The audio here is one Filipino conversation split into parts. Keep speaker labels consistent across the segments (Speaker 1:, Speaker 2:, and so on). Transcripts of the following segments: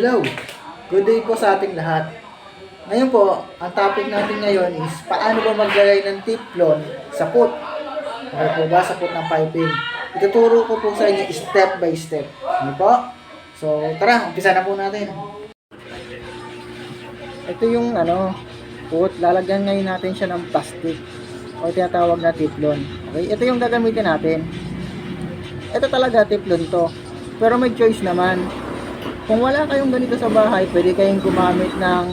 Speaker 1: Hello! Good day po sa ating lahat. Ngayon po, ang topic natin ngayon is paano ba maglagay ng tiplon sa put. Okay po ba sa put ng piping? Ituturo ko po sa inyo step by step. Ano po? So, tara, umpisa na po natin. Ito yung ano, put. Lalagyan ngayon natin siya ng plastic o tinatawag na tiplon. Okay? Ito yung gagamitin natin. Ito talaga tiplon to. Pero may choice naman. Kung wala kayong ganito sa bahay, pwede kayong gumamit ng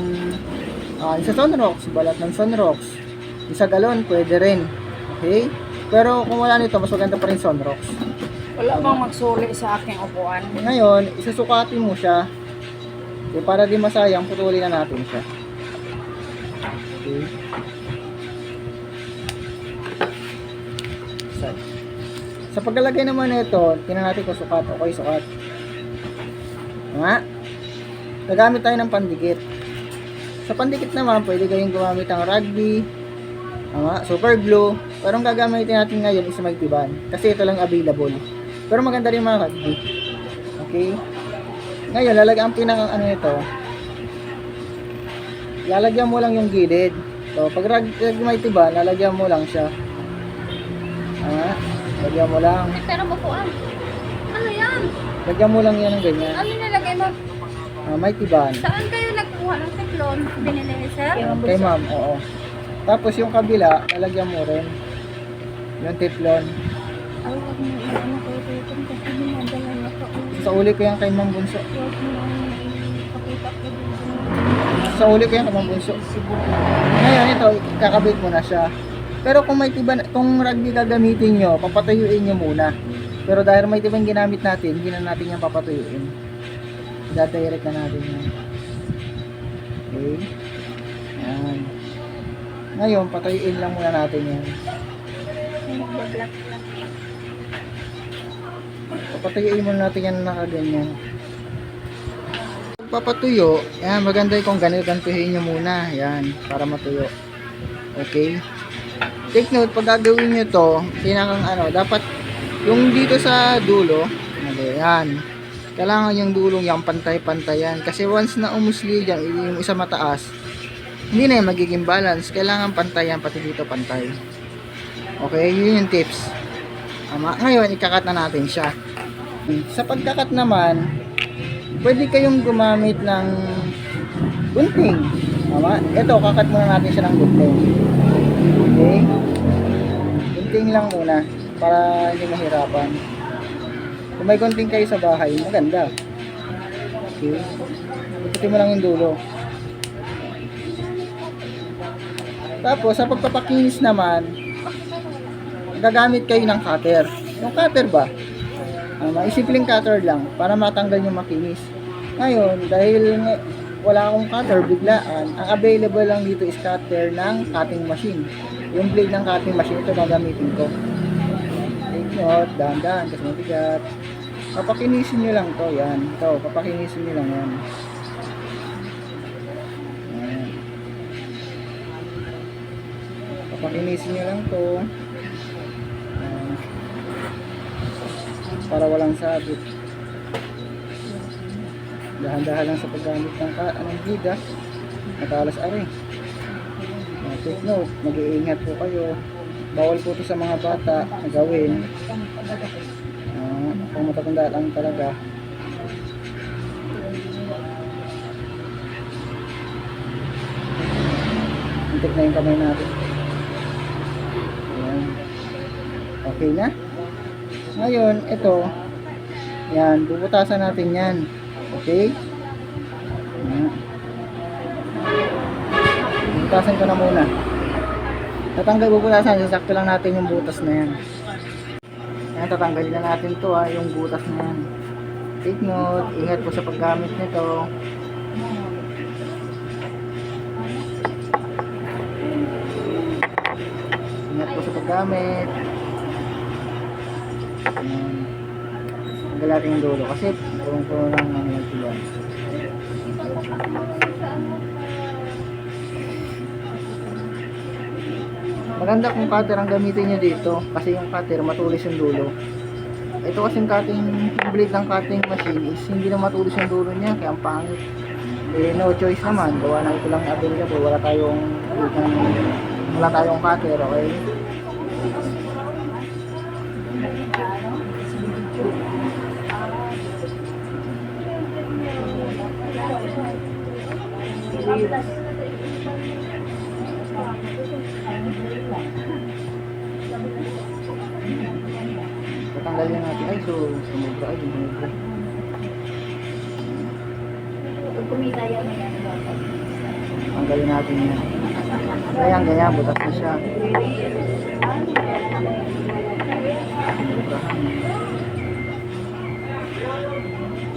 Speaker 1: uh, isa sunrocks, balat ng sunrocks. Isa galon, pwede rin. Okay? Pero kung wala nito, mas maganda pa rin sunrocks.
Speaker 2: Wala bang magsuli sa aking upuan?
Speaker 1: Ngayon, isusukatin mo siya. Okay, para di masayang, putulin na natin siya. Okay. Sa, sa paglalagay naman nito, tingnan natin kung sukat. Okay, sukat. Nga. Gagamit tayo ng pandikit. Sa pandikit naman, pwede kayong gumamit ng rugby, Tama, super glue. Pero ang gagamitin natin ngayon is magtiban. Kasi ito lang available. Pero maganda rin mga rugby. Okay? Ngayon, lalagyan ang pinaka ano ito. Lalagyan mo lang yung gilid. So, pag rag, rag may tiban, lalagyan mo lang siya. Tama? Lagyan mo lang.
Speaker 2: Pero upuan. Ano yan?
Speaker 1: Lagyan mo lang yan ng ganyan.
Speaker 2: Ano nilagay mo?
Speaker 1: Ah, may tiban.
Speaker 2: Saan kayo nagkuha ng teklon? Binili ni sir?
Speaker 1: Kay ma'am, oo. Tapos yung kabila, lalagyan mo rin. Yung teflon.
Speaker 2: Ay, huwag mo iyan ako dito kasi minadala niya ko.
Speaker 1: Sa uli ko yan kay Ma'am Bunso.
Speaker 2: Huwag mo ipakita ko dito.
Speaker 1: Sa uli ko yan kay Ma'am Bunso. Ngayon ito, kakabit mo na siya. Pero kung may tiban, kung rugby gagamitin nyo, papatuyuin nyo muna. Pero dahil may tiban ginamit natin, hindi na natin yan papatuyuin. Dadirect na natin yan. Okay. Yan. Ngayon, patuyuin lang muna natin yan. Papatuyuin muna natin yan na nakaganyan. Papatuyo, yan, maganda kung ganito gantuhin nyo muna. Yan, para matuyo. Okay? Take note, pag gagawin nyo to, pinakang ano, dapat yung dito sa dulo, ano, yan. Kailangan yung dulong yan, pantay-pantay yan. Kasi once na umusli dyan, yung isa mataas, hindi na yan magiging balance. Kailangan pantay yan, pati dito pantay. Okay, yun yung tips. Tama. Ngayon, ikakat na natin siya. Sa pagkakat naman, pwede kayong gumamit ng gunting. Tama? Ito, kakat muna natin siya ng gunting. Okay? Gunting lang muna para hindi mahirapan. Kung may gunting kayo sa bahay, maganda. Okay? Ikutin mo lang yung dulo. Tapos, sa pagpapakinis naman, gagamit kayo ng cutter. Yung cutter ba? Uh, maisipling cutter lang para matanggal yung makinis. Ngayon, dahil wala akong cutter biglaan, ang available lang dito is cutter ng cutting machine. Yung blade ng cutting machine, ito gagamitin ko. Take note, dahan-dahan, kasi mabigat. Papakinisin nyo lang to, yan. Ito, papakinisin nyo lang yan. Ayan. Papakinisin nyo lang to. Para walang sabit. Dahan-dahan lang sa paggamit ng ka ng bida. Matalas ari. Take note, mag-iingat po kayo. Bawal po ito sa mga bata na gawin. Uh, kung matatanda lang talaga. Antik na yung kamay natin. Ayan. Okay na? Ngayon, ito, yan, bubutasan natin yan. Okay? Yan. Bubutasan ko na muna. Tatanggal bubutasan, sasakto lang natin yung butas na yan. Yan, tatanggalin na natin to ha, yung butas na yan. Take note, ingat po sa paggamit nito. Ingat po sa paggamit. Ayan. Tanggal natin yung dulo kasi purong-puro lang ang nagtiyan. Maganda kung cutter ang gamitin nyo dito kasi yung cutter matulis yung dulo. ito kasing cutting, yung blade ng cutting machine is hindi na matulis yung dulo niya, kaya ang pangit. Eh, no choice naman, gawa na ito lang available, wala tayong, wala tayong cutter, okay? Tatanggalin natin, ay so, sumubra, ay sumubra.
Speaker 2: Kumita yan, ano dapat.
Speaker 1: Tanggalin natin yan. Ganyan, ganyan, butas na siya.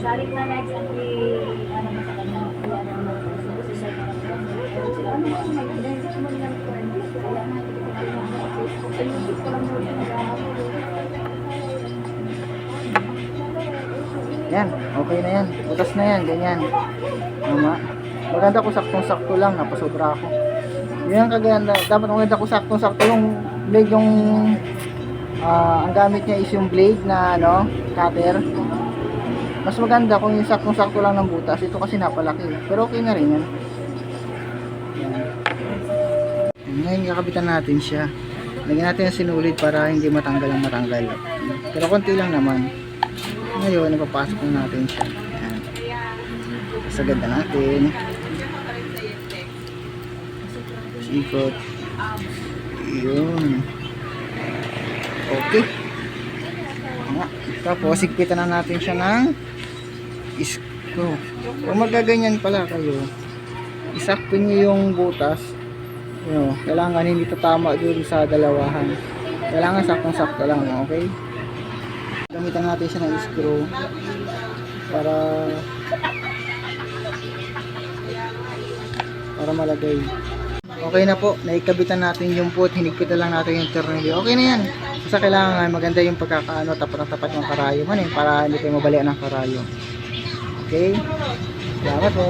Speaker 2: Sarik na next ang i- ano mo sa kanya, mo kasi sa sila ano mo mag-dance mo
Speaker 1: Yan, okay na yan. Butas na yan, ganyan. Tama. Maganda ko saktong-sakto lang, napasobra ako. Yun ang kaganda. Dapat maganda ko saktong-sakto yung blade yung ah, ang gamit niya is yung blade na ano, cutter. Mas maganda kung yung saktong-sakto lang ng butas. Ito kasi napalaki. Pero okay na rin yan. Yan. Ngayon kakabitan natin siya. Lagyan natin ang sinulid para hindi matanggal ang matanggal. Pero konti lang naman. Ngayon, napapasok na natin siya. Ayan. Sagad na natin. Sikot. Yun. Okay. Tapos, sigpitan na natin siya ng screw. Kung magaganyan pala kayo, isakto nyo yung butas. Yun, kailangan hindi tatama dun sa dalawahan. Kailangan saktong-sakto lang, okay? Gamitan natin siya ng screw para para malagay. Okay na po, naikabitan natin yung put, hinigpitan lang natin yung tornilyo. Okay na yan. Basta kailangan maganda yung pagkakaano, tapat na tapat yung karayom. Ano yun, para hindi tayo mabalian ng karayom. Okay? Salamat po.